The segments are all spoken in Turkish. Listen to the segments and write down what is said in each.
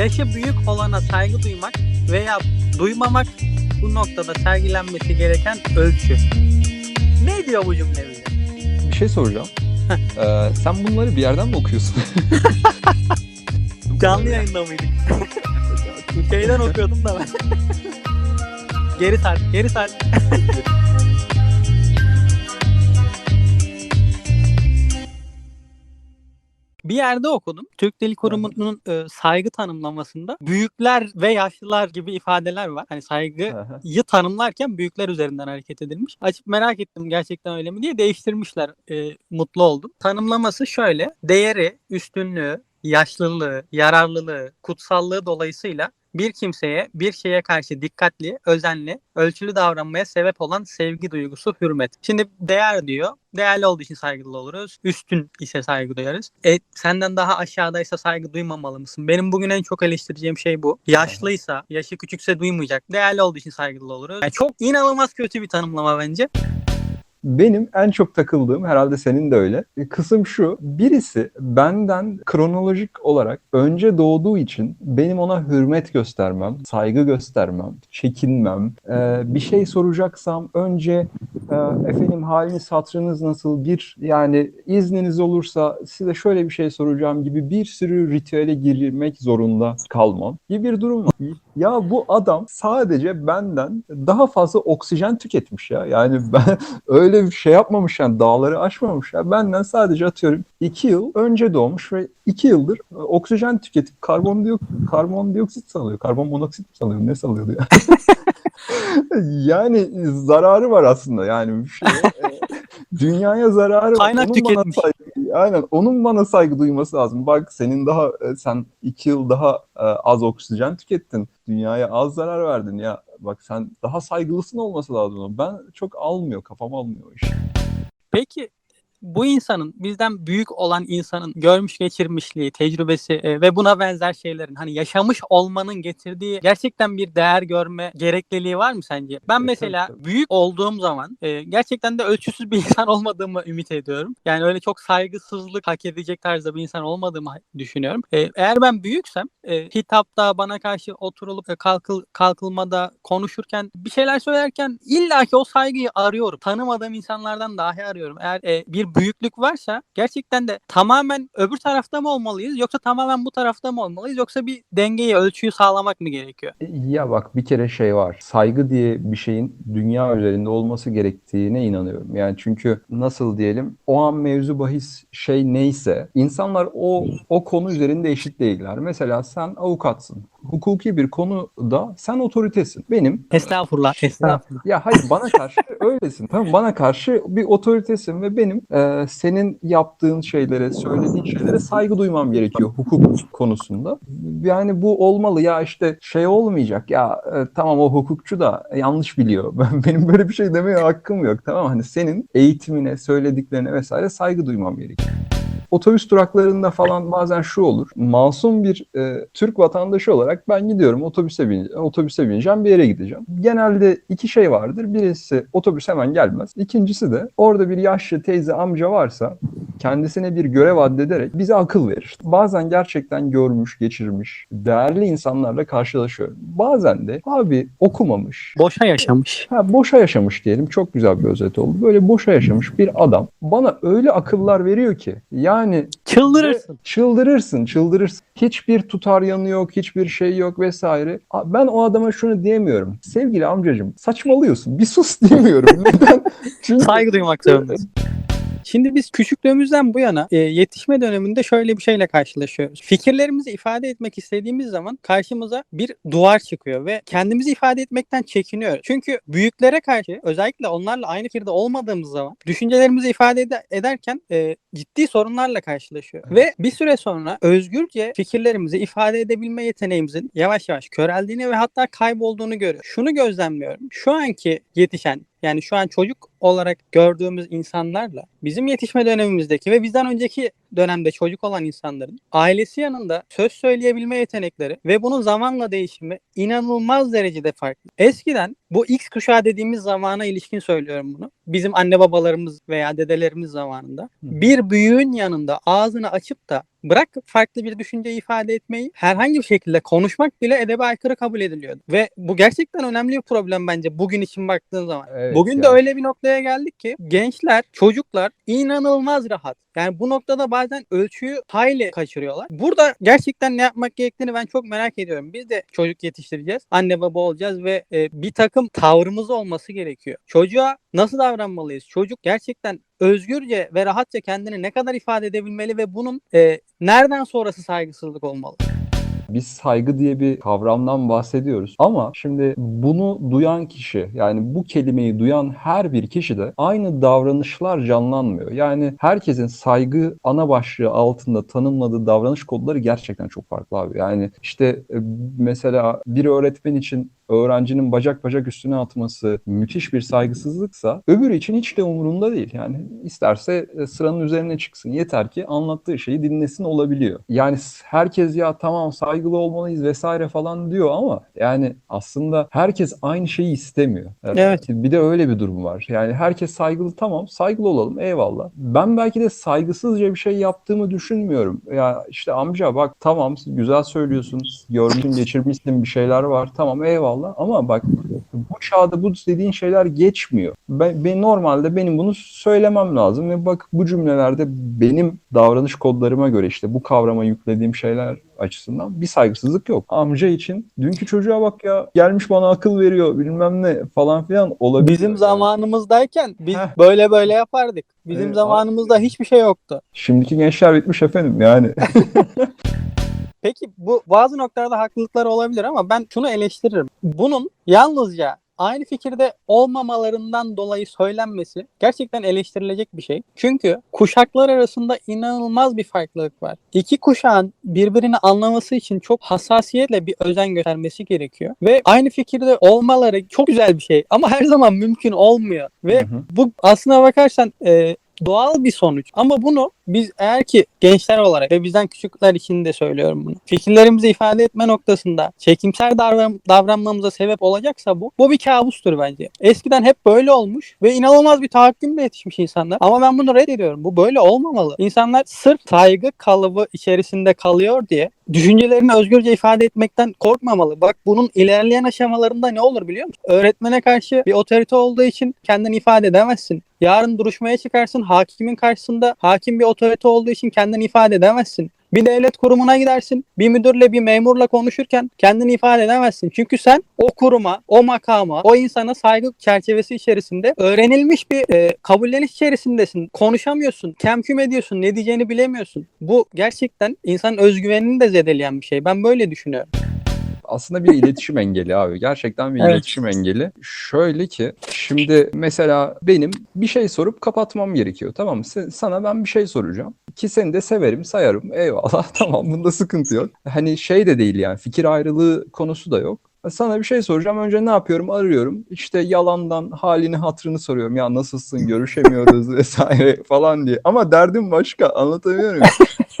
Yaşı büyük olana saygı duymak veya duymamak bu noktada sergilenmesi gereken ölçü. Ne diyor bu cümle bize? Bir şey soracağım. Ee, sen bunları bir yerden mi okuyorsun? Canlı yayında mıydık? Şeyden okuyordum da ben. geri sar, geri sar. Bir yerde okudum. Türk Dil Kurumu'nun e, saygı tanımlamasında büyükler ve yaşlılar gibi ifadeler var. Hani saygı Aha. yı tanımlarken büyükler üzerinden hareket edilmiş. Açıp merak ettim gerçekten öyle mi diye değiştirmişler. Ee, mutlu oldum. Tanımlaması şöyle. Değeri, üstünlüğü, yaşlılığı, yararlılığı, kutsallığı dolayısıyla bir kimseye, bir şeye karşı dikkatli, özenli, ölçülü davranmaya sebep olan sevgi duygusu, hürmet. Şimdi değer diyor. Değerli olduğu için saygılı oluruz. Üstün ise saygı duyarız. E, senden daha aşağıdaysa saygı duymamalı mısın? Benim bugün en çok eleştireceğim şey bu. Yaşlıysa, yaşı küçükse duymayacak. Değerli olduğu için saygılı oluruz. Yani çok inanılmaz kötü bir tanımlama bence. Benim en çok takıldığım herhalde senin de öyle. e, Kısım şu. Birisi benden kronolojik olarak önce doğduğu için benim ona hürmet göstermem, saygı göstermem, çekinmem. e, bir şey soracaksam önce e, efendim haliniz hatırınız nasıl bir yani izniniz olursa size şöyle bir şey soracağım gibi bir sürü ritüele girmek zorunda kalmam gibi bir durum var. Ya bu adam sadece benden daha fazla oksijen tüketmiş ya. Yani ben öyle bir şey yapmamış yani dağları aşmamış ya. Benden sadece atıyorum 2 yıl önce doğmuş ve 2 yıldır e, oksijen tüketip karbondioksit, karbondioksit salıyor. Karbon monoksit mi salıyor? Ne salıyordu ya? yani zararı var aslında yani bir şey. Dünyaya zararı var. Kaynak Onun tüketmiş. Bana aynen onun bana saygı duyması lazım. Bak senin daha e, sen 2 yıl daha e, az oksijen tükettin. Dünyaya az zarar verdin ya. Bak sen daha saygılısın olması lazım. Ben çok almıyor, kafam almıyor iş. Peki bu insanın bizden büyük olan insanın görmüş geçirmişliği, tecrübesi e, ve buna benzer şeylerin hani yaşamış olmanın getirdiği gerçekten bir değer görme gerekliliği var mı sence? Ben E, mesela büyük olduğum zaman e, gerçekten de ölçüsüz bir insan olmadığımı ümit ediyorum. Yani öyle çok saygısızlık hak edecek tarzda bir insan olmadığımı düşünüyorum. E, eğer ben büyüksem e, hitapta bana karşı oturulup e, kalkıl, kalkılmada konuşurken bir şeyler söylerken illaki o saygıyı arıyorum. Tanımadığım insanlardan dahi arıyorum. Eğer e, bir büyüklük varsa gerçekten de tamamen öbür tarafta mı olmalıyız yoksa tamamen bu tarafta mı olmalıyız yoksa bir dengeyi ölçüyü sağlamak mı gerekiyor? Ya bak bir kere şey var. Saygı diye bir şeyin dünya üzerinde olması gerektiğine inanıyorum. Yani çünkü nasıl diyelim o an mevzu bahis şey neyse insanlar o o konu üzerinde eşit değiller. Mesela sen avukatsın. Hukuki bir konuda sen otoritesin. Benim Estağfurullah, estağfurullah. ya hayır bana karşı öylesin. Tamam bana karşı bir otoritesin ve benim e, senin yaptığın şeylere, söylediğin şeylere saygı duymam gerekiyor hukuk konusunda. Yani bu olmalı ya işte şey olmayacak ya e, tamam o hukukçu da yanlış biliyor. Ben benim böyle bir şey demeye hakkım yok. Tamam hani senin eğitimine, söylediklerine vesaire saygı duymam gerekiyor. Otobüs duraklarında falan bazen şu olur. Masum bir e, Türk vatandaşı olarak ben gidiyorum otobüse bin, otobüse bineceğim bir yere gideceğim. Genelde iki şey vardır. Birisi otobüs hemen gelmez. İkincisi de orada bir yaşlı teyze amca varsa kendisine bir görev addederek bize akıl verir. Bazen gerçekten görmüş, geçirmiş, değerli insanlarla karşılaşıyorum. Bazen de abi okumamış, Boşa yaşamış. Ha, boşa yaşamış diyelim. Çok güzel bir özet oldu. Böyle boşa yaşamış bir adam bana öyle akıllar veriyor ki yani Çıldırırsın. çıldırırsın, çıldırırsın. Hiçbir tutar yanı yok, hiçbir şey yok vesaire. Ben o adama şunu diyemiyorum. Sevgili amcacığım saçmalıyorsun. Bir sus diyemiyorum. Neden? Çünkü Saygı duymak zorundayız. Şimdi biz küçüklüğümüzden bu yana e, yetişme döneminde şöyle bir şeyle karşılaşıyoruz. Fikirlerimizi ifade etmek istediğimiz zaman karşımıza bir duvar çıkıyor ve kendimizi ifade etmekten çekiniyoruz. Çünkü büyüklere karşı özellikle onlarla aynı fikirde olmadığımız zaman düşüncelerimizi ifade ede- ederken e, ciddi sorunlarla karşılaşıyoruz. Ve bir süre sonra özgürce fikirlerimizi ifade edebilme yeteneğimizin yavaş yavaş köreldiğini ve hatta kaybolduğunu görüyoruz. Şunu gözlemliyorum. Şu anki yetişen yani şu an çocuk olarak gördüğümüz insanlarla bizim yetişme dönemimizdeki ve bizden önceki dönemde çocuk olan insanların ailesi yanında söz söyleyebilme yetenekleri ve bunun zamanla değişimi inanılmaz derecede farklı. Eskiden bu X kuşağı dediğimiz zamana ilişkin söylüyorum bunu. Bizim anne babalarımız veya dedelerimiz zamanında bir büyüğün yanında ağzını açıp da bırak farklı bir düşünce ifade etmeyi herhangi bir şekilde konuşmak bile edebe aykırı kabul ediliyordu. Ve bu gerçekten önemli bir problem bence bugün için baktığın zaman. Evet, Bugün de yani. öyle bir noktaya geldik ki gençler, çocuklar inanılmaz rahat. Yani bu noktada bazen ölçüyü hayli kaçırıyorlar. Burada gerçekten ne yapmak gerektiğini ben çok merak ediyorum. Biz de çocuk yetiştireceğiz. Anne baba olacağız ve e, bir takım tavrımız olması gerekiyor. Çocuğa nasıl davranmalıyız? Çocuk gerçekten özgürce ve rahatça kendini ne kadar ifade edebilmeli ve bunun e, nereden sonrası saygısızlık olmalı? Biz saygı diye bir kavramdan bahsediyoruz. Ama şimdi bunu duyan kişi yani bu kelimeyi duyan her bir kişi de aynı davranışlar canlanmıyor. Yani herkesin saygı ana başlığı altında tanımladığı davranış kodları gerçekten çok farklı abi. Yani işte e, mesela bir öğretmen için öğrencinin bacak bacak üstüne atması müthiş bir saygısızlıksa öbürü için hiç de umurunda değil. Yani isterse e, sıranın üzerine çıksın. Yeter ki anlattığı şeyi dinlesin olabiliyor. Yani herkes ya tamam saygılı olmalıyız vesaire falan diyor ama yani aslında herkes aynı şeyi istemiyor. Evet. Bir de öyle bir durum var. Yani herkes saygılı tamam saygılı olalım eyvallah. Ben belki de saygısızca bir şey yaptığımı düşünmüyorum. Ya işte amca bak tamam güzel söylüyorsun. Görmüşsün geçirmişsin bir şeyler var. Tamam eyvallah ama bak bu çağda bu dediğin şeyler geçmiyor. Ben, ben normalde benim bunu söylemem lazım ve bak bu cümlelerde benim davranış kodlarıma göre işte bu kavrama yüklediğim şeyler açısından bir saygısızlık yok. Amca için dünkü çocuğa bak ya gelmiş bana akıl veriyor bilmem ne falan filan olabilir. Bizim yani. zamanımızdayken biz Heh. böyle böyle yapardık. Bizim Evet, zamanımızda hiçbir şey yoktu. Şimdiki gençler bitmiş efendim yani. Peki bu bazı noktalarda haklılıkları olabilir ama ben şunu eleştiririm. Bunun yalnızca aynı fikirde olmamalarından dolayı söylenmesi gerçekten eleştirilecek bir şey. Çünkü kuşaklar arasında inanılmaz bir farklılık var. İki kuşağın birbirini anlaması için çok hassasiyetle bir özen göstermesi gerekiyor. Ve aynı fikirde olmaları çok güzel bir şey ama her zaman mümkün olmuyor. Ve Hı hı. bu aslına bakarsan e, doğal bir sonuç. Ama bunu biz eğer ki gençler olarak ve bizden küçükler için de söylüyorum bunu. Fikirlerimizi ifade etme noktasında çekimsel davran davranmamıza sebep olacaksa bu, bu bir kabustur bence. Eskiden hep böyle olmuş ve inanılmaz bir tahakkümle yetişmiş insanlar. Ama ben bunu reddediyorum. Bu böyle olmamalı. İnsanlar sırf saygı kalıbı içerisinde kalıyor diye düşüncelerini özgürce ifade etmekten korkmamalı. Bak bunun ilerleyen aşamalarında ne olur biliyor musun? Öğretmene karşı bir otorite olduğu için kendini ifade edemezsin. Yarın duruşmaya çıkarsın hakimin karşısında hakim bir otorite olduğu için kendini ifade edemezsin. Bir devlet kurumuna gidersin. Bir müdürle bir memurla konuşurken kendini ifade edemezsin. Çünkü sen o kuruma, o makama, o insana saygı çerçevesi içerisinde öğrenilmiş bir e, kabulleniş içerisindesin. Konuşamıyorsun, kemküm ediyorsun, ne diyeceğini bilemiyorsun. Bu gerçekten insanın özgüvenini de zedeleyen bir şey. Ben böyle düşünüyorum. Aslında bir iletişim engeli abi. Gerçekten bir Evet. iletişim engeli. Şöyle ki şimdi mesela benim bir şey sorup kapatmam gerekiyor. Tamam mı? Sana ben bir şey soracağım. Ki seni de severim, sayarım. Eyvallah. Tamam bunda sıkıntı yok. Hani şey de değil yani fikir ayrılığı konusu da yok. Sana bir şey soracağım. Önce ne yapıyorum? Arıyorum. İşte yalandan halini hatırını soruyorum. Ya nasılsın? Görüşemiyoruz vesaire falan diye. Ama derdim başka. Anlatamıyorum.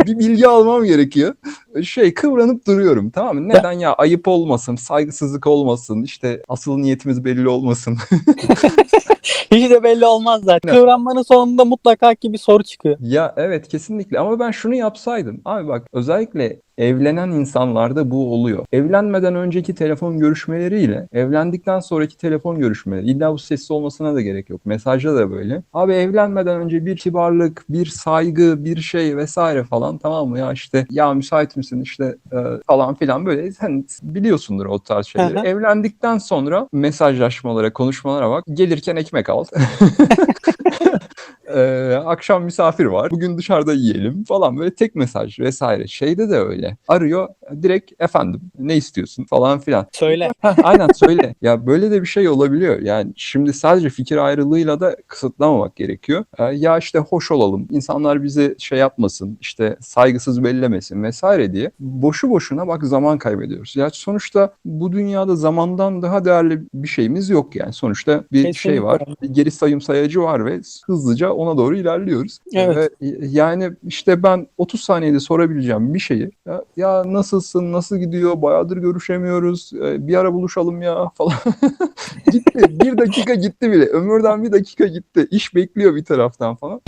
Bir bilgi almam gerekiyor. Şey kıvranıp duruyorum. Tamam mı? Neden ya? Ayıp olmasın, saygısızlık olmasın. işte asıl niyetimiz belli olmasın. Hiç de belli olmaz zaten. Kıvranmanın sonunda mutlaka ki bir soru çıkıyor. Ya evet kesinlikle ama ben şunu yapsaydım. Abi bak özellikle evlenen insanlarda bu oluyor. Evlenmeden önceki telefon görüşmeleriyle evlendikten sonraki telefon görüşmeleri. İlla bu sesli olmasına da gerek yok. Mesajda da böyle. Abi evlenmeden önce bir kibarlık, bir saygı, bir şey vesaire falan tamam mı? Ya işte ya müsait misin işte e, falan filan böyle sen biliyorsundur o tarz şeyleri. Evlendikten sonra mesajlaşmalara, konuşmalara bak. Gelirken ekmek al. Ee, akşam misafir var. Bugün dışarıda yiyelim falan böyle tek mesaj vesaire. Şeyde de öyle. Arıyor direkt efendim ne istiyorsun falan filan. Söyle. Heh, aynen söyle. Ya böyle de bir şey olabiliyor. Yani şimdi sadece fikir ayrılığıyla da kısıtlamamak gerekiyor. Ee, ya işte hoş olalım. insanlar bizi şey yapmasın. işte saygısız bellemesin vesaire diye. Boşu boşuna bak zaman kaybediyoruz. Ya sonuçta bu dünyada zamandan daha değerli bir şeyimiz yok yani. Sonuçta bir şey Kesinlikle. var. Bir geri sayım sayacı var ve hızlıca ona doğru ilerliyoruz. Evet. Ve yani işte ben 30 saniyede sorabileceğim bir şeyi ya, ya nasılsın, nasıl gidiyor, bayağıdır görüşemiyoruz, e, bir ara buluşalım ya falan. gitti. Bir dakika gitti bile. Ömürden bir dakika gitti. İş bekliyor bir taraftan falan.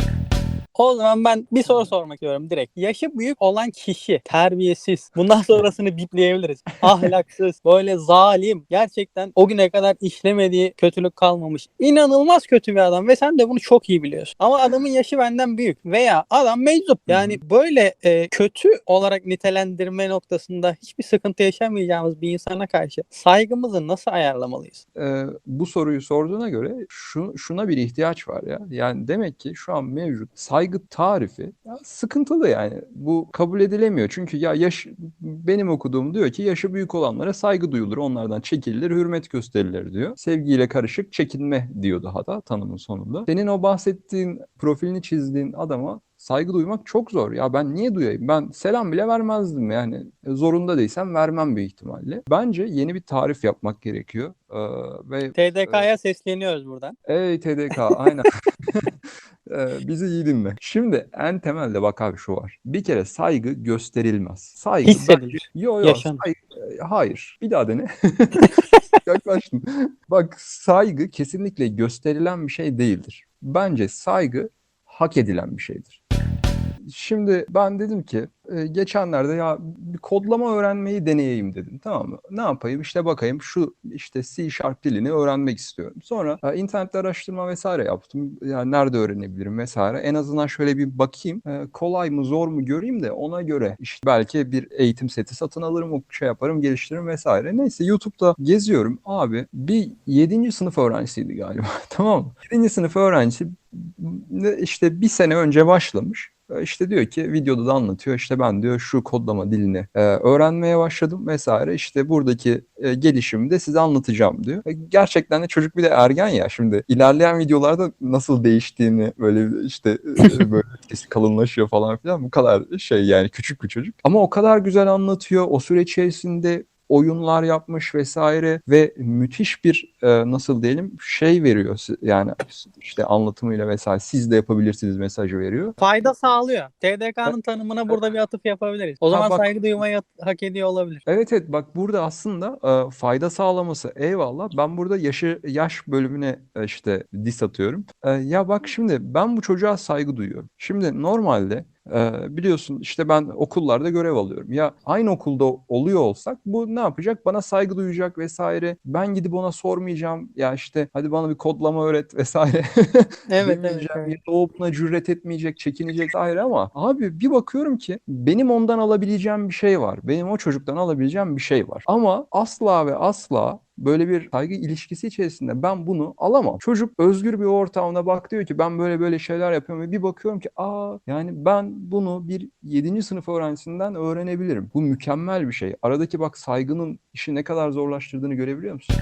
O zaman ben bir soru sormak istiyorum direkt. Yaşı büyük olan kişi terbiyesiz. Bundan sonrasını bipleyebiliriz. Ahlaksız, böyle zalim. Gerçekten o güne kadar işlemediği kötülük kalmamış. İnanılmaz kötü bir adam ve sen de bunu çok iyi biliyorsun. Ama adamın yaşı benden büyük veya adam meczup. Yani böyle e, kötü olarak nitelendirme noktasında hiçbir sıkıntı yaşamayacağımız bir insana karşı saygımızı nasıl ayarlamalıyız? Ee, bu soruyu sorduğuna göre şu, şuna bir ihtiyaç var ya. Yani demek ki şu an mevcut saygı tarifi ya sıkıntılı yani. Bu kabul edilemiyor. Çünkü ya yaş benim okuduğum diyor ki yaşı büyük olanlara saygı duyulur. Onlardan çekilir, hürmet gösterilir diyor. Sevgiyle karışık çekinme diyordu hatta tanımın sonunda. Senin o bahsettiğin profilini çizdiğin adama saygı duymak çok zor. Ya ben niye duyayım? Ben selam bile vermezdim yani. E, Zorunda değilsem vermem büyük ihtimalle. Bence yeni bir tarif yapmak gerekiyor. Ee, ve TDK'ya sesleniyoruz buradan. Ey TDK aynen. Ee, bizi iyi dinle. Şimdi en temelde bak abi şu var. Bir kere saygı gösterilmez. Saygı Hissedilir. Yo yo Yaşanır. saygı- e, hayır. Bir daha dene. Yaklaştın. Bak saygı kesinlikle gösterilen bir şey değildir. Bence saygı hak edilen bir şeydir. Şimdi ben dedim ki e, geçenlerde ya bir kodlama öğrenmeyi deneyeyim dedim tamam mı? Ne yapayım işte bakayım şu işte C Sharp dilini öğrenmek istiyorum. Sonra e, internette araştırma vesaire yaptım. Yani nerede öğrenebilirim vesaire. En azından şöyle bir bakayım. E, kolay mı zor mu göreyim de ona göre işte belki bir eğitim seti satın alırım, o şey yaparım, geliştiririm vesaire. Neyse YouTube'da geziyorum. Abi bir 7. sınıf öğrencisiydi galiba. tamam mı? 7. sınıf öğrencisi işte bir sene önce başlamış. E, İşte diyor ki videoda da anlatıyor işte ben diyor şu kodlama dilini e, öğrenmeye başladım vesaire işte buradaki e, gelişimi de size anlatacağım diyor. E, gerçekten de çocuk bir de ergen ya şimdi ilerleyen videolarda nasıl değiştiğini böyle işte e, böyle sesi kalınlaşıyor falan filan bu kadar şey yani küçük bir çocuk. Ama o kadar güzel anlatıyor o süre içerisinde oyunlar yapmış vesaire ve müthiş bir e, nasıl diyelim şey veriyor yani işte anlatımıyla vesaire siz de yapabilirsiniz mesajı veriyor. Fayda sağlıyor. TDK'nın tanımına burada bir atıf yapabiliriz. O Ha, zaman bak- saygı duymayı hak- ediyor olabilir. Evet evet bak burada aslında e, fayda sağlaması eyvallah. Ben burada yaşı yaş bölümüne e, işte dis atıyorum. E, ya bak şimdi ben bu çocuğa saygı duyuyorum. Şimdi normalde e, biliyorsun işte ben okullarda görev alıyorum. Ya aynı okulda oluyor olsak bu ne yapacak? Bana saygı duyacak vesaire. Ben gidip ona sormayacağım. Ya işte hadi bana bir kodlama öğret vesaire. Evet evet. ya da o buna cüret etmeyecek, çekinecek ayrı ama abi bir bakıyorum ki benim ondan alabileceğim bir şey var. Benim o çocuktan alabileceğim bir şey var. Ama asla ve asla böyle bir saygı ilişkisi içerisinde ben bunu alamam. Çocuk özgür bir ortamda bak diyor ki ben böyle böyle şeyler yapıyorum ve bir bakıyorum ki aa yani ben bunu bir 7. sınıf öğrencisinden öğrenebilirim. Bu mükemmel bir şey. Aradaki bak saygının işi ne kadar zorlaştırdığını görebiliyor musun?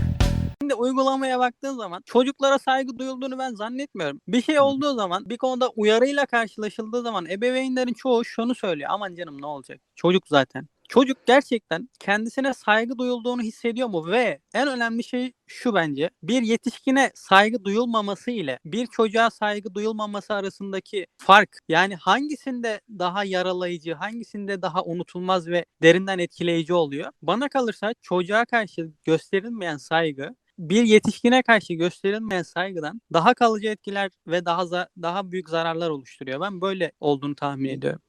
Şimdi uygulamaya baktığın zaman çocuklara saygı duyulduğunu ben zannetmiyorum. Bir şey olduğu zaman bir konuda uyarıyla karşılaşıldığı zaman ebeveynlerin çoğu şunu söylüyor. Aman canım ne olacak? Çocuk zaten. Çocuk gerçekten kendisine saygı duyulduğunu hissediyor mu? Ve en önemli şey şu bence. Bir yetişkine saygı duyulmaması ile bir çocuğa saygı duyulmaması arasındaki fark. Yani hangisinde daha yaralayıcı, hangisinde daha unutulmaz ve derinden etkileyici oluyor? Bana kalırsa çocuğa karşı gösterilmeyen saygı bir yetişkine karşı gösterilmeyen saygıdan daha kalıcı etkiler ve daha daha büyük zararlar oluşturuyor. Ben böyle olduğunu tahmin ediyorum.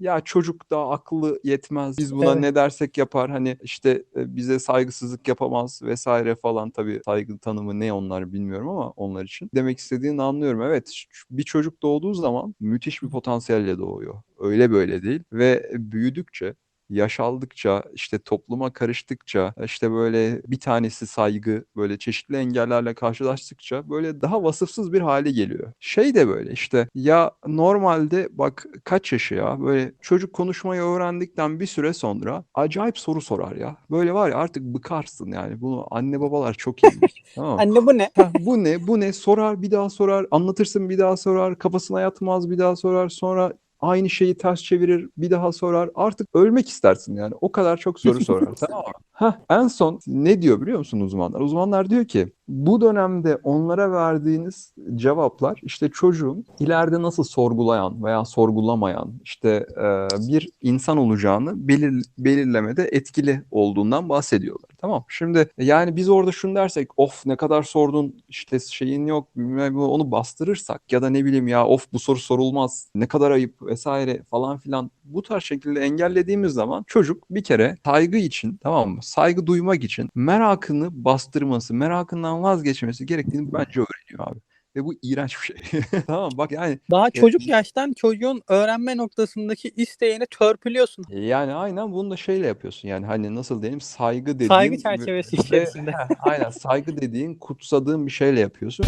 Ya çocuk da aklı yetmez. Biz buna Evet. ne dersek yapar. Hani işte e, bize saygısızlık yapamaz vesaire falan. Tabii saygı tanımı ne onlar bilmiyorum ama onlar için. Demek istediğini anlıyorum. Evet bir çocuk doğduğu zaman müthiş bir potansiyelle doğuyor. Öyle böyle değil. Ve büyüdükçe yaş aldıkça işte topluma karıştıkça işte böyle bir tanesi saygı böyle çeşitli engellerle karşılaştıkça böyle daha vasıfsız bir hale geliyor. Şey de böyle işte ya normalde bak kaç yaşı ya böyle çocuk konuşmayı öğrendikten bir süre sonra acayip soru sorar ya. Böyle var ya artık bıkarsın yani bunu anne babalar çok iyi bilir. Tamam? Anne bu ne? Heh, bu ne? Bu ne? Sorar bir daha sorar. Anlatırsın bir daha sorar. Kafasına yatmaz bir daha sorar. Sonra aynı şeyi ters çevirir bir daha sorar. Artık ölmek istersin yani. O kadar çok soru sorar. tamam mı? Heh, en son ne diyor biliyor musun uzmanlar? Uzmanlar diyor ki bu dönemde onlara verdiğiniz cevaplar işte çocuğun ileride nasıl sorgulayan veya sorgulamayan işte e, bir insan olacağını belir, belirlemede etkili olduğundan bahsediyorlar. Tamam. Şimdi yani biz orada şunu dersek of ne kadar sordun işte şeyin yok onu bastırırsak ya da ne bileyim ya of bu soru sorulmaz ne kadar ayıp vesaire falan filan bu tarz şekilde engellediğimiz zaman çocuk bir kere saygı için tamam mı? Saygı duymak için merakını bastırması, merakından vazgeçmesi gerektiğini bence öğreniyor abi. Ve bu iğrenç bir şey. tamam bak yani Daha çocuk yaştan çocuğun öğrenme noktasındaki isteğini törpülüyorsun. yani aynen bunu da şeyle yapıyorsun. Yani hani nasıl diyeyim saygı dediğin Saygı çerçevesi ve- içerisinde. aynen saygı dediğin kutsadığın bir şeyle yapıyorsun.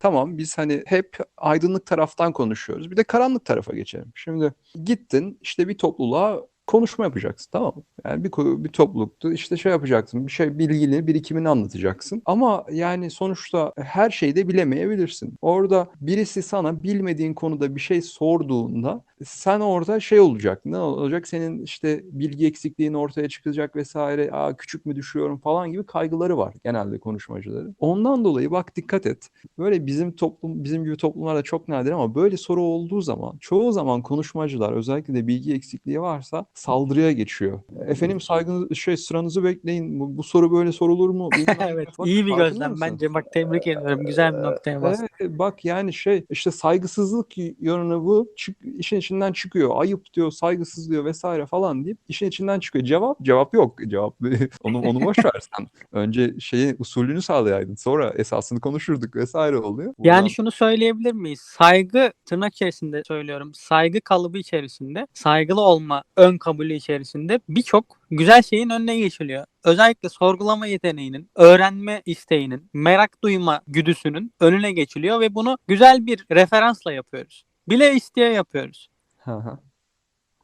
Tamam biz hani hep aydınlık taraftan konuşuyoruz. Bir de karanlık tarafa geçelim. Şimdi gittin işte bir topluluğa konuşma yapacaksın tamam mı? Yani bir, bir topluluktu işte şey yapacaksın bir şey bilgini birikimini anlatacaksın. Ama yani sonuçta her şeyi de bilemeyebilirsin. Orada birisi sana bilmediğin konuda bir şey sorduğunda sen orada şey olacak ne olacak senin işte bilgi eksikliğin ortaya çıkacak vesaire Aa, küçük mü düşüyorum falan gibi kaygıları var genelde konuşmacıların. Ondan dolayı bak dikkat et. Böyle bizim toplum bizim gibi toplumlarda çok nadir ama böyle soru olduğu zaman çoğu zaman konuşmacılar özellikle de bilgi eksikliği varsa saldırıya geçiyor. Efendim saygınız şey sıranızı bekleyin. Bu, bu soru böyle sorulur mu? Evet. Bak, iyi bir gözlem mısın? bence. Bak tebrik ediyorum. Güzel bir noktaya bastın. Evet bak yani şey işte saygısızlık yönü bu çık, işin içinden çıkıyor. Ayıp diyor, saygısız diyor vesaire falan deyip işin içinden çıkıyor. Cevap cevap yok. Cevap onu onu boş ver sen. Önce şeyi usulünü sağlayaydın. Sonra esasını konuşurduk vesaire oluyor. Buradan- Yani şunu söyleyebilir miyiz? Saygı tırnak içerisinde söylüyorum. Saygı kalıbı içerisinde, saygılı olma ön kabulü içerisinde birçok güzel şeyin önüne geçiliyor. Özellikle sorgulama yeteneğinin, öğrenme isteğinin, merak duyma güdüsünün önüne geçiliyor ve bunu güzel bir referansla yapıyoruz. Bile isteye yapıyoruz.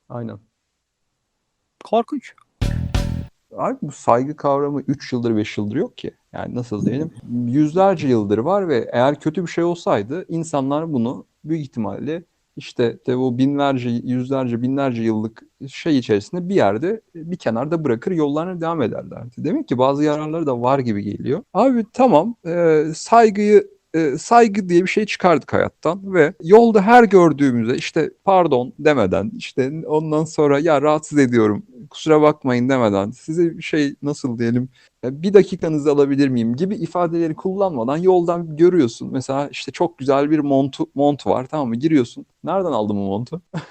Aynen. Korkunç. Abi bu saygı kavramı 3 yıldır 5 yıldır yok ki. Yani nasıl diyelim yüzlerce yıldır var ve eğer kötü bir şey olsaydı insanlar bunu büyük ihtimalle işte de o binlerce, yüzlerce, binlerce yıllık şey içerisinde bir yerde bir kenarda bırakır yollarına devam ederlerdi. Demek ki bazı yararları da var gibi geliyor. Abi tamam e, saygıyı e, saygı diye bir şey çıkardık hayattan ve yolda her gördüğümüzde işte pardon demeden işte ondan sonra ya rahatsız ediyorum kusura bakmayın demeden size bir şey nasıl diyelim e, bir dakikanızı alabilir miyim gibi ifadeleri kullanmadan yoldan görüyorsun. Mesela işte çok güzel bir montu, mont var tamam mı? Giriyorsun. Nereden aldın bu montu?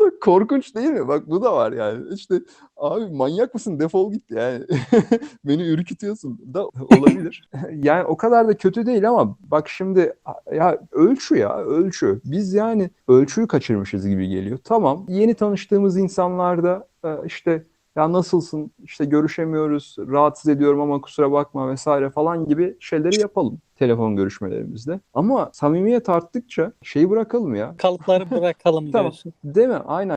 Bu da korkunç değil mi? Bak bu da var yani. İşte abi manyak mısın? Defol git yani. Beni ürkütüyorsun da olabilir. yani o kadar da kötü değil ama bak şimdi ya ölçü ya ölçü. Biz yani ölçüyü kaçırmışız gibi geliyor. Tamam yeni tanıştığımız insanlarda e, işte ya nasılsın işte görüşemiyoruz rahatsız ediyorum ama kusura bakma vesaire falan gibi şeyleri yapalım telefon görüşmelerimizde. Ama samimiyet arttıkça şeyi bırakalım ya. Kalıpları bırakalım Tamam. diyorsun. Değil mi? Aynen.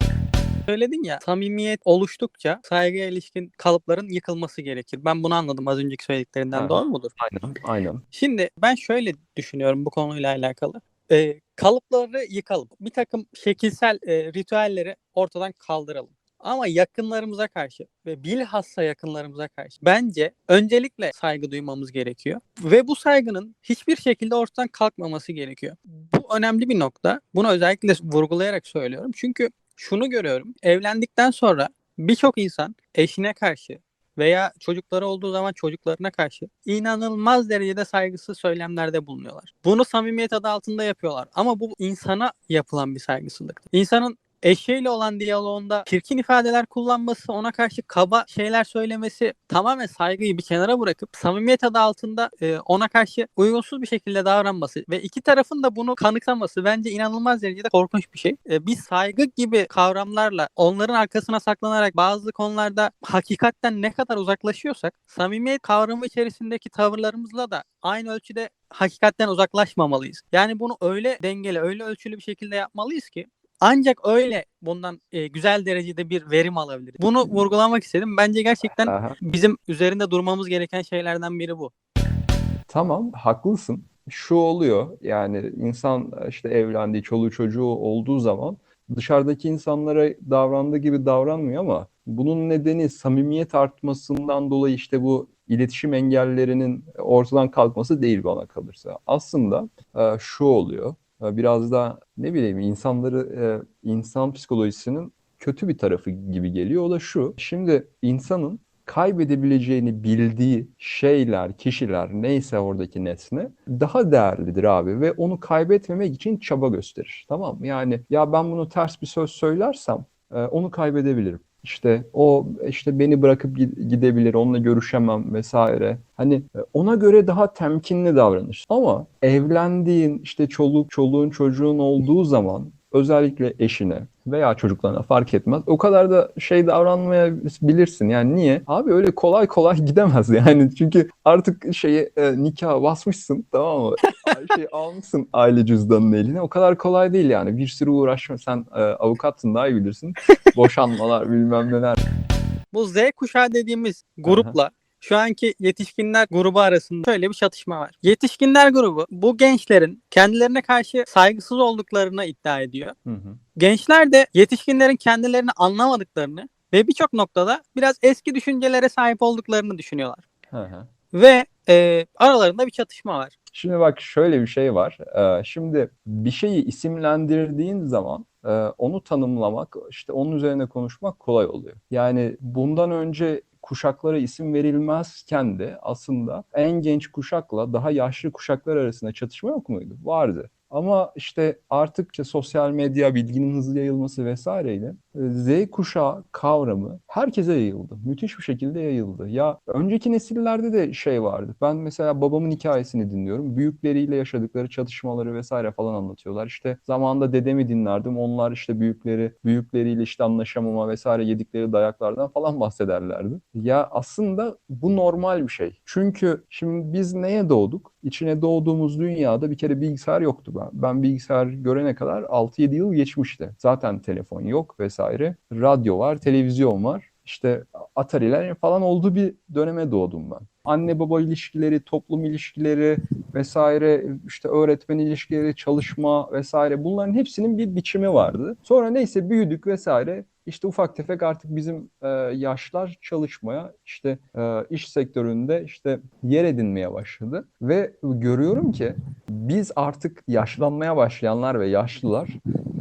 Söyledin ya samimiyet oluştukça saygıya ilişkin kalıpların yıkılması gerekir. Ben bunu anladım az önceki söylediklerinden Ha. doğru mudur? Aynen. Aynen. Şimdi ben şöyle düşünüyorum bu konuyla alakalı. Ee, kalıpları yıkalım. Bir takım şekilsel e, ritüelleri ortadan kaldıralım. Ama yakınlarımıza karşı ve bilhassa yakınlarımıza karşı bence öncelikle saygı duymamız gerekiyor. Ve bu saygının hiçbir şekilde ortadan kalkmaması gerekiyor. Bu önemli bir nokta. Bunu özellikle vurgulayarak söylüyorum. Çünkü şunu görüyorum. Evlendikten sonra birçok insan eşine karşı veya çocukları olduğu zaman çocuklarına karşı inanılmaz derecede saygısız söylemlerde bulunuyorlar. Bunu samimiyet adı altında yapıyorlar ama bu insana yapılan bir saygısızlık. İnsanın eşeğiyle olan diyaloğunda çirkin ifadeler kullanması, ona karşı kaba şeyler söylemesi tamamen saygıyı bir kenara bırakıp samimiyet adı altında e, ona karşı uygunsuz bir şekilde davranması ve iki tarafın da bunu kanıksaması bence inanılmaz derecede korkunç bir şey. E, biz saygı gibi kavramlarla onların arkasına saklanarak bazı konularda hakikatten ne kadar uzaklaşıyorsak samimiyet kavramı içerisindeki tavırlarımızla da aynı ölçüde hakikatten uzaklaşmamalıyız. Yani bunu öyle dengeli, öyle ölçülü bir şekilde yapmalıyız ki ancak öyle bundan e, güzel derecede bir verim alabiliriz. Bunu vurgulamak istedim. Bence gerçekten Aha. bizim üzerinde durmamız gereken şeylerden biri bu. Tamam, haklısın. Şu oluyor yani insan işte evlendiği, çoluğu çocuğu olduğu zaman dışarıdaki insanlara davrandığı gibi davranmıyor ama Bunun nedeni samimiyet artmasından dolayı işte bu iletişim engellerinin ortadan kalkması değil bana kalırsa. Aslında e, şu oluyor. E, Biraz da ne bileyim insanları e, insan psikolojisinin kötü bir tarafı gibi geliyor. O da şu. Şimdi insanın kaybedebileceğini bildiği şeyler, kişiler neyse oradaki nesne daha değerlidir abi ve onu kaybetmemek için çaba gösterir. Tamam mı? Yani ya ben bunu ters bir söz söylersem e, onu kaybedebilirim. İşte o işte beni bırakıp gi- gidebilir, onunla görüşemem vesaire. Hani e, ona göre daha temkinli davranır. Ama evlendiğin, işte çoluk, çoluğun, çocuğun olduğu zaman özellikle eşine veya çocuklarına fark etmez. O kadar da şey davranmayabilirsin. Yani niye? Abi öyle kolay kolay gidemez yani. Çünkü artık şeyi e, nikaha basmışsın tamam mı? şey almışsın aile cüzdanının eline. O kadar kolay değil yani. Bir sürü uğraşma. Sen e, avukatsın daha iyi bilirsin. Boşanmalar bilmem neler. Bu Z kuşağı dediğimiz grupla şu anki yetişkinler grubu arasında şöyle bir çatışma var. Yetişkinler grubu bu gençlerin kendilerine karşı saygısız olduklarını iddia ediyor. Hı hı. Gençler de yetişkinlerin kendilerini anlamadıklarını ve birçok noktada biraz eski düşüncelere sahip olduklarını düşünüyorlar. Hı hı. Ve e, aralarında bir çatışma var. Şimdi bak şöyle bir şey var. Ee, Şimdi bir şeyi isimlendirdiğin zaman e, onu tanımlamak, işte onun üzerine konuşmak kolay oluyor. Yani bundan önce kuşaklara isim verilmezken de aslında en genç kuşakla daha yaşlı kuşaklar arasında çatışma yok muydu? Vardı. Ama işte artık işte sosyal medya, bilginin hızlı yayılması vesaireyle e, Z kuşağı kavramı herkese yayıldı. Müthiş bir şekilde yayıldı. Ya önceki nesillerde de şey vardı. Ben mesela babamın hikayesini dinliyorum. Büyükleriyle yaşadıkları çatışmaları vesaire falan anlatıyorlar. İşte zamanında dedemi dinlerdim. Onlar işte büyükleri, büyükleriyle işte anlaşamama vesaire yedikleri dayaklardan falan bahsederlerdi. Ya aslında bu normal bir şey. Çünkü şimdi biz neye doğduk? İçine doğduğumuz dünyada bir kere bilgisayar yoktu. Ben bilgisayar görene kadar 6-7 yıl geçmişti. Zaten telefon yok vesaire. Radyo var, televizyon var. İşte Atari'ler falan olduğu bir döneme doğdum ben. Anne baba ilişkileri, toplum ilişkileri vesaire, işte öğretmen ilişkileri, çalışma vesaire bunların hepsinin bir biçimi vardı. Sonra neyse büyüdük vesaire. İşte ufak tefek artık bizim e, yaşlar çalışmaya, işte e, iş sektöründe işte yer edinmeye başladı ve görüyorum ki biz artık yaşlanmaya başlayanlar ve yaşlılar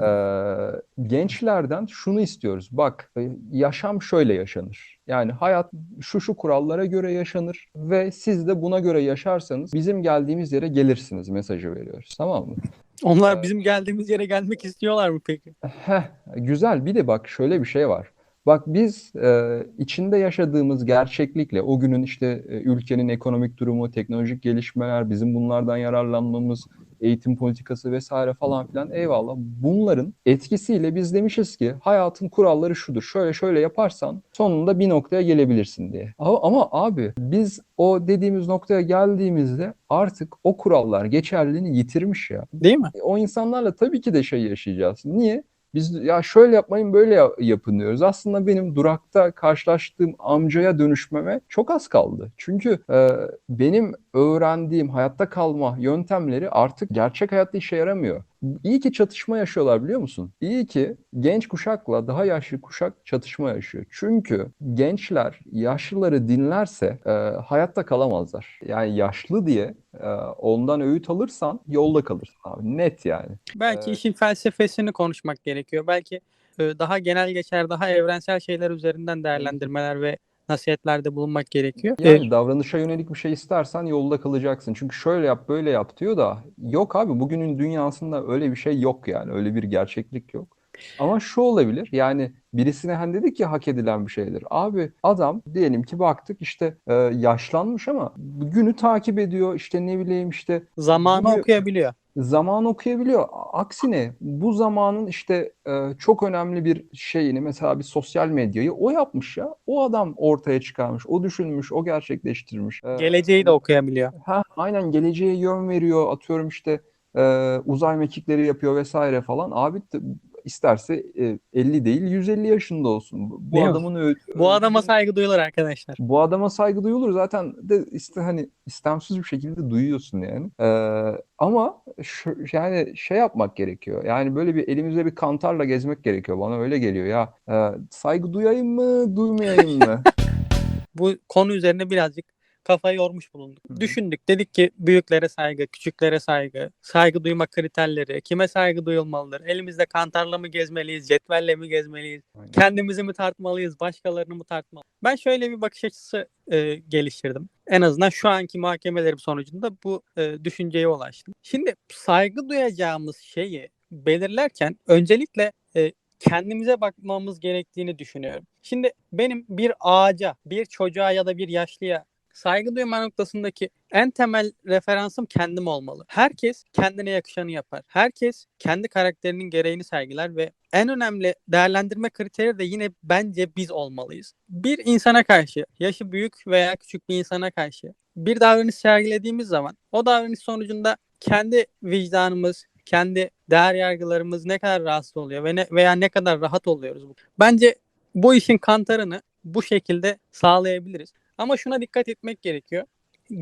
e, gençlerden şunu istiyoruz. Bak e, yaşam şöyle yaşanır. Yani hayat şu şu kurallara göre yaşanır ve siz de buna göre yaşarsanız bizim geldiğimiz yere gelirsiniz mesajı veriyoruz. Tamam mı? Onlar Evet. bizim geldiğimiz yere gelmek istiyorlar mı peki? Heh, güzel. Bir de bak şöyle bir şey var. Bak biz e, içinde yaşadığımız gerçeklikle o günün işte e, ülkenin ekonomik durumu, teknolojik gelişmeler, bizim bunlardan yararlanmamız, eğitim politikası vesaire falan filan eyvallah. Bunların etkisiyle biz demişiz ki hayatın kuralları şudur. Şöyle şöyle yaparsan sonunda bir noktaya gelebilirsin diye. Ama, ama abi biz o dediğimiz noktaya geldiğimizde artık o kurallar geçerliliğini yitirmiş ya. Değil mi? O insanlarla tabii ki de şey yaşayacağız. Niye? Biz ya şöyle yapmayın böyle ya- yapın diyoruz. Aslında benim durakta karşılaştığım amcaya dönüşmeme çok az kaldı. Çünkü e, benim öğrendiğim hayatta kalma yöntemleri artık gerçek hayatta işe yaramıyor. İyi ki çatışma yaşıyorlar biliyor musun? İyi ki genç kuşakla daha yaşlı kuşak çatışma yaşıyor. Çünkü gençler yaşlıları dinlerse e, hayatta kalamazlar. Yani yaşlı diye e, ondan öğüt alırsan yolda kalırsın abi. Net yani. Belki Evet. işin felsefesini konuşmak gerekiyor. Belki e, daha genel geçer, daha evrensel şeyler üzerinden değerlendirmeler ve nasihatlerde bulunmak gerekiyor. Yani davranışa yönelik bir şey istersen yolda kalacaksın. Çünkü şöyle yap böyle yap diyor da yok abi bugünün dünyasında öyle bir şey yok yani. Öyle bir gerçeklik yok. Ama şu olabilir yani birisine hani dedik ki hak edilen bir şeydir. Abi adam diyelim ki baktık işte e, yaşlanmış ama günü takip ediyor işte ne bileyim işte zamanı Bunu- okuyabiliyor. zaman okuyabiliyor. Aksine bu zamanın işte e, çok önemli bir şeyini mesela bir sosyal medyayı o yapmış ya. O adam ortaya çıkarmış, o düşünmüş, o gerçekleştirmiş. E, Geleceği de okuyabiliyor. Ha, aynen geleceğe yön veriyor. Atıyorum işte e, uzay mekikleri yapıyor vesaire falan. Abi isterse e, 50 değil 150 yaşında olsun. Bu Değil adamın ö- Bu adama saygı duyulur arkadaşlar. bu adama saygı duyulur zaten de işte hani istemsiz bir şekilde duyuyorsun yani. Ee, ama şu, yani şey yapmak gerekiyor. Yani böyle bir elimizde bir kantarla gezmek gerekiyor. Bana öyle geliyor ya. e, saygı duyayım mı, duymayayım mı? Bu konu üzerine birazcık kafayı yormuş bulunduk. Hı. Düşündük. Dedik ki büyüklere saygı, küçüklere saygı, saygı duyma kriterleri, kime saygı duyulmalıdır? Elimizde kantarla mı gezmeliyiz, cetvelle mi gezmeliyiz? Aynen. Kendimizi mi tartmalıyız, başkalarını mı tartmalıyız? Ben şöyle bir bakış açısı e, geliştirdim. En azından şu anki muhakemelerim sonucunda bu e, düşünceye ulaştım. Şimdi saygı duyacağımız şeyi belirlerken öncelikle e, kendimize bakmamız gerektiğini düşünüyorum. Şimdi benim bir ağaca, bir çocuğa ya da bir yaşlıya saygı duyma noktasındaki en temel referansım kendim olmalı. Herkes kendine yakışanı yapar. Herkes kendi karakterinin gereğini sergiler ve en önemli değerlendirme kriteri de yine bence biz olmalıyız. Bir insana karşı, yaşı büyük veya küçük bir insana karşı bir davranış sergilediğimiz zaman o davranış sonucunda kendi vicdanımız, kendi değer yargılarımız ne kadar rahatsız oluyor ve ne, veya ne kadar rahat oluyoruz. Bence bu işin kantarını bu şekilde sağlayabiliriz. Ama şuna dikkat etmek gerekiyor.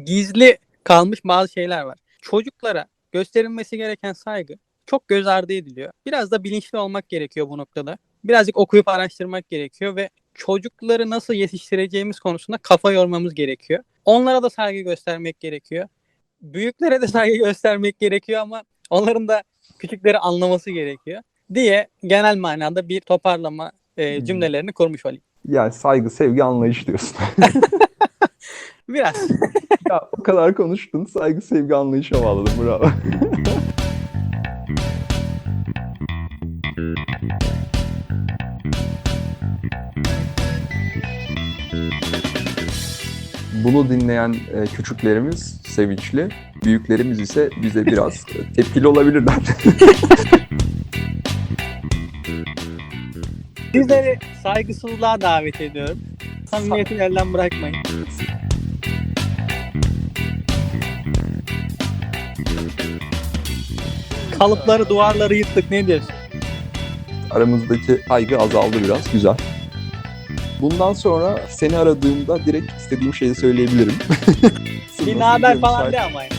Gizli kalmış bazı şeyler var. Çocuklara gösterilmesi gereken saygı çok göz ardı ediliyor. Biraz da bilinçli olmak gerekiyor bu noktada. Birazcık okuyup araştırmak gerekiyor ve çocukları nasıl yetiştireceğimiz konusunda kafa yormamız gerekiyor. Onlara da saygı göstermek gerekiyor. Büyüklere de saygı göstermek gerekiyor ama onların da küçükleri anlaması gerekiyor diye genel manada bir toparlama e, Hmm. cümlelerini kurmuş olayım. Yani saygı, sevgi, anlayış diyorsun. Biraz. ya o kadar konuştun, saygı, sevgi, anlayışa bağladın. Bravo. Bunu dinleyen e, küçüklerimiz sevinçli, büyüklerimiz ise bize biraz e, tepkili olabilirler. Sizleri saygısızlığa davet ediyorum. Samimiyeti elden bırakmayın. Kalıpları, duvarları yıktık. Ne diyorsun? Aramızdaki saygı azaldı biraz. Güzel. Bundan sonra seni aradığımda direkt istediğim şeyi söyleyebilirim. Bir gidiyor falan de ama. yani.